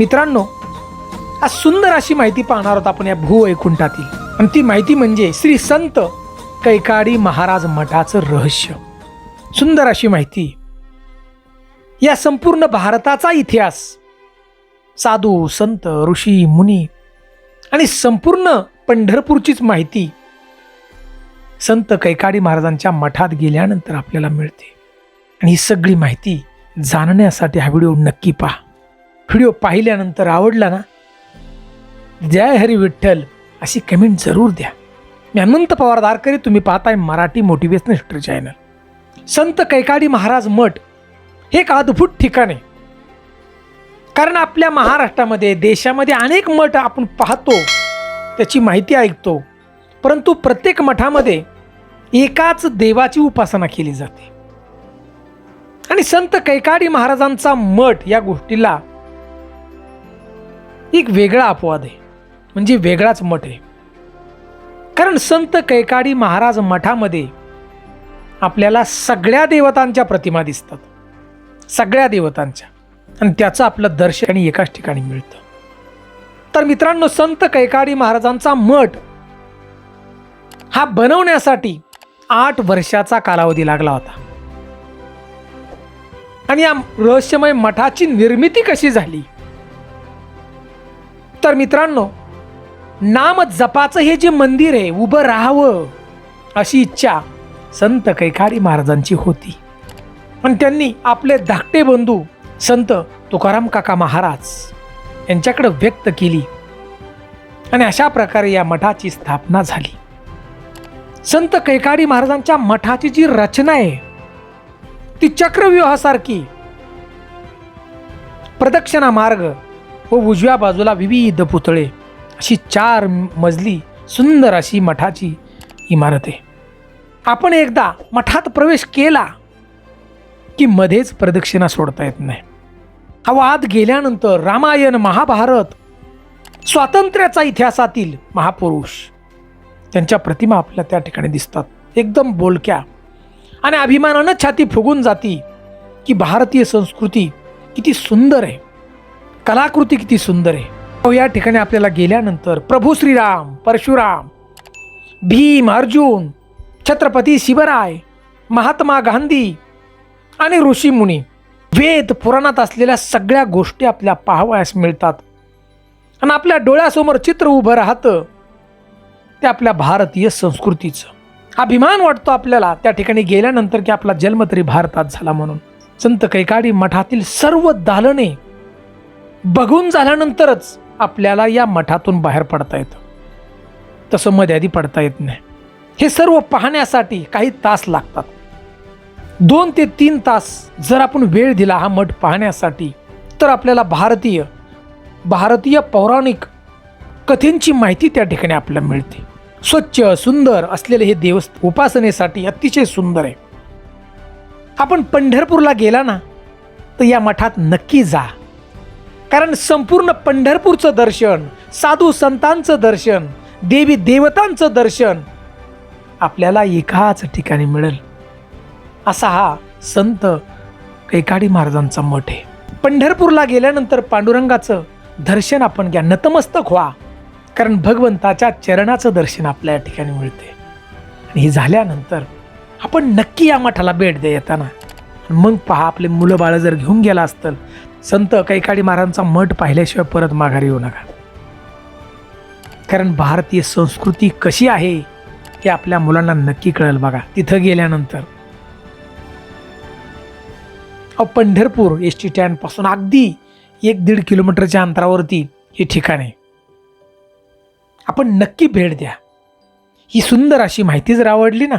मित्रांनो आज सुंदर अशी माहिती पाहणार आहोत आपण या भूवैकुंठातील आणि ती माहिती म्हणजे श्री संत कैकाडी महाराज मठाचं रहस्य. सुंदर अशी माहिती. या संपूर्ण भारताचा इतिहास साधू संत ऋषी मुनी आणि संपूर्ण पंढरपूरचीच माहिती संत कैकाडी महाराजांच्या मठात गेल्यानंतर आपल्याला मिळते. आणि ही सगळी माहिती जाणण्यासाठी हा व्हिडिओ नक्की पहा. व्हिडिओ पाहिल्यानंतर आवडला ना? जय हरी विठ्ठल अशी कमेंट जरूर द्या. मी अनंत पवार दारकरी तुम्ही पाहताय मराठी मोटिवेशनल हिस्ट्री चॅनल. संत कैकाडी महाराज मठ हे एक अद्भुत ठिकाण आहे. कारण आपल्या महाराष्ट्रामध्ये देशामध्ये अनेक मठ आपण पाहतो त्याची माहिती ऐकतो. परंतु प्रत्येक मठामध्ये एकाच देवाची उपासना केली जाते. आणि संत कैकाडी महाराजांचा मठ या गोष्टीला एक वेगळा अपवाद आहे. म्हणजे वेगळाच मठ आहे. कारण संत कैकाडी महाराज मठामध्ये आपल्याला सगळ्या देवतांच्या प्रतिमा दिसतात. सगळ्या देवतांच्या. आणि त्याचं आपलं दर्शन एकाच ठिकाणी मिळतं. तर मित्रांनो संत कैकाडी महाराजांचा मठ हा बनवण्यासाठी आठ वर्षाचा कालावधी लागला होता. आणि या रहस्यमय मठाची निर्मिती कशी झाली? तर मित्रांनो नाम जपाचं हे जे मंदिर आहे उभं राहावं अशी इच्छा संत कैकाडी महाराजांची होती. पण त्यांनी आपले धाकटे बंधू संत तुकाराम काका महाराज यांच्याकडे व्यक्त केली आणि अशा प्रकारे या मठाची स्थापना झाली. संत कैकाडी महाराजांच्या मठाची जी रचना आहे ती चक्रव्यूहासारखी प्रदक्षिणा मार्ग व उजव्या बाजूला विविध पुतळे. अशी चार मजली सुंदर अशी मठाची इमारत. आहे आपण एकदा मठात प्रवेश केला की मध्येच प्रदक्षिणा सोडता येत नाही. हा वाद गेल्यानंतर रामायण महाभारत स्वातंत्र्याचा इतिहासातील महापुरुष त्यांच्या प्रतिमा आपल्या त्या ठिकाणी दिसतात. एकदम बोलक्या आणि अभिमानानं छाती फुगून जाती की भारतीय संस्कृती किती सुंदर आहे. कलाकृती किती सुंदर आहे. अहो, या ठिकाणी आपल्याला गेल्यानंतर प्रभू श्रीराम परशुराम भीम अर्जुन छत्रपती शिवराय महात्मा गांधी आणि ऋषीमुनी वेद पुराणात असलेल्या सगळ्या गोष्टी आपल्या पाहावयास मिळतात. आणि आपल्या डोळ्यासमोर चित्र उभं राहतं ते आपल्या भारतीय संस्कृतीचं. अभिमान वाटतो आपल्याला त्या ठिकाणी गेल्यानंतर की आपला जन्म तरी भारतात झाला म्हणून. संत कैकाडी मठातील सर्व दालने बघून झाल्यानंतरच आपल्याला या मठातून बाहेर पडता येतं. तसं मर्यादी पडता येत नाही. हे सर्व पाहण्यासाठी काही तास लागतात. दोन ते तीन तास जर आपण वेळ दिला हा मठ पाहण्यासाठी तर आपल्याला भारतीय भारतीय पौराणिक कथेंची माहिती त्या ठिकाणी आपल्याला मिळते. स्वच्छ सुंदर असलेले हे देवस्थ उपासनेसाठी अतिशय सुंदर आहे. आपण पंढरपूरला गेला ना तर या मठात नक्की जा. कारण संपूर्ण पंढरपूरचं दर्शन साधू संतांचं दर्शन देवी देवतांचं दर्शन आपल्याला एकाच ठिकाणी मिळेल. असा हा संत कैकाडी महाराजांचा मठ आहे. पंढरपूरला गेल्यानंतर पांडुरंगाचं दर्शन आपण घ्या नतमस्तक व्हा. कारण भगवंताच्या चरणाचं दर्शन आपल्या या ठिकाणी मिळते. आणि हे झाल्यानंतर आपण नक्की या मठाला भेट द्या येताना मग पहा आपले मुलं बाळं जर घेऊन गेला असतं संत कैकाडी महाराजांचा मठ पाहिल्याशिवाय परत माघारी येऊ नका. कारण भारतीय संस्कृती कशी आहे हे आपल्या मुलांना नक्की कळेल बघा. तिथं गेल्यानंतर. पंढरपूर एस टी स्टँडपासून अगदी एक दीड किलोमीटरच्या अंतरावरती हे ठिकाण आहे. आपण नक्की भेट द्या. ही सुंदर अशी माहिती जर आवडली ना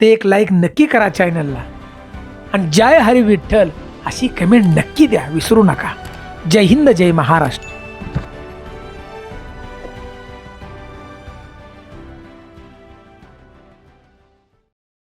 ते एक लाईक नक्की करा चॅनलला आणि जय हरी विठ्ठल. अशी कमेंट नक्की द्या विसरू नका. जय हिंद जय महाराष्ट्र.